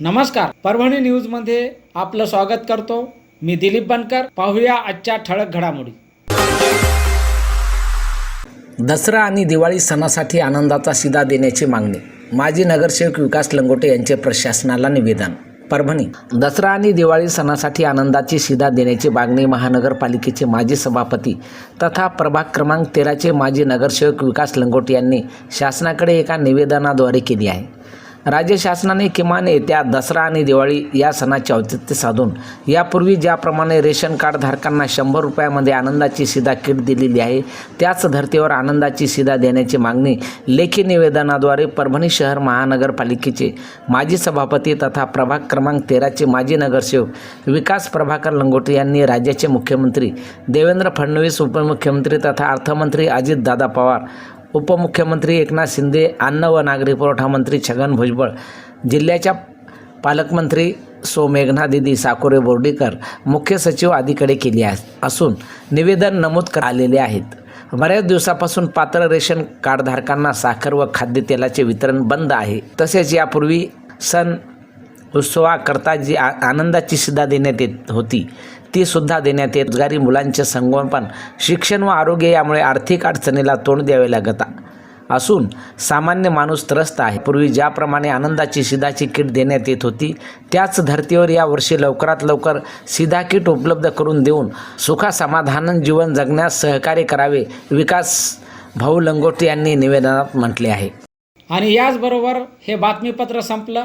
नमस्कार. परभणी न्यूजमध्ये आपलं स्वागत करतो. मी दिलीप बनकर. पाहूया आजच्या ठळक घडामोडी. दसरा आणि दिवाळी सणासाठी आनंदाचा शिदा देण्याची मागणी. माजी नगरसेवक विकास लंगोटे यांचे प्रशासनाला निवेदन. परभणी. दसरा आणि दिवाळी सणासाठी आनंदाची शिदा देण्याची मागणी महानगरपालिकेचे माजी सभापती तथा प्रभाग क्रमांक तेराचे माजी नगरसेवक विकास लंगोटे यांनी शासनाकडे एका निवेदनाद्वारे केली आहे. राज्य शासनाने किमान येत्या दसरा आणि दिवाळी या सणाचे औचित्य साधून यापूर्वी ज्याप्रमाणे रेशन कार्ड धारकांना शंभर रुपयामध्ये आनंदाची सीधा किट दिलेली आहे त्याच धर्तीवर आनंदाची सीधा देण्याची मागणी लेखी निवेदनाद्वारे परभणी शहर महानगरपालिकेचे माजी सभापती तथा प्रभाग क्रमांक तेराचे माजी नगरसेवक विकास प्रभाकर लंगोटे यांनी राज्याचे मुख्यमंत्री देवेंद्र फडणवीस उपमुख्यमंत्री तथा अर्थमंत्री अजितदादा पवार उपमुख्यमंत्री एकनाथ शिंदे अन्न व नागरी पुरवठा मंत्री छगन भुजबळ जिल्ह्याच्या पालकमंत्री सो मेघना दिदी साकोरे बोर्डीकर मुख्य सचिव आदीकडे केली असून निवेदन नमूद कर आलेले आहेत. बऱ्याच दिवसापासून पात्र रेशन कार्डधारकांना साखर व खाद्यतेलाचे वितरण बंद आहे. तसेच यापूर्वी सण उत्सवाकरता जी आ आनंदाची शिदा देण्यात येत होती ती सुद्धा देण्यात येत. रोजगारी मुलांचे संगोपन शिक्षण व आरोग्य यामुळे आर्थिक अडचणीला तोंड द्यावे लागत. असून सामान्य माणूस त्रस्त आहे. पूर्वी ज्याप्रमाणे आनंदाची सिधाची किट देण्यात येत होती त्याच धर्तीवर यावर्षी लवकरात लवकर सिधा किट उपलब्ध करून देऊन सुखासमाधान जीवन जगण्यास सहकार्य करावे विकास भाऊ लंगोटे यांनी निवेदनात म्हटले आहे. आणि याचबरोबर हे बातमीपत्र संपलं.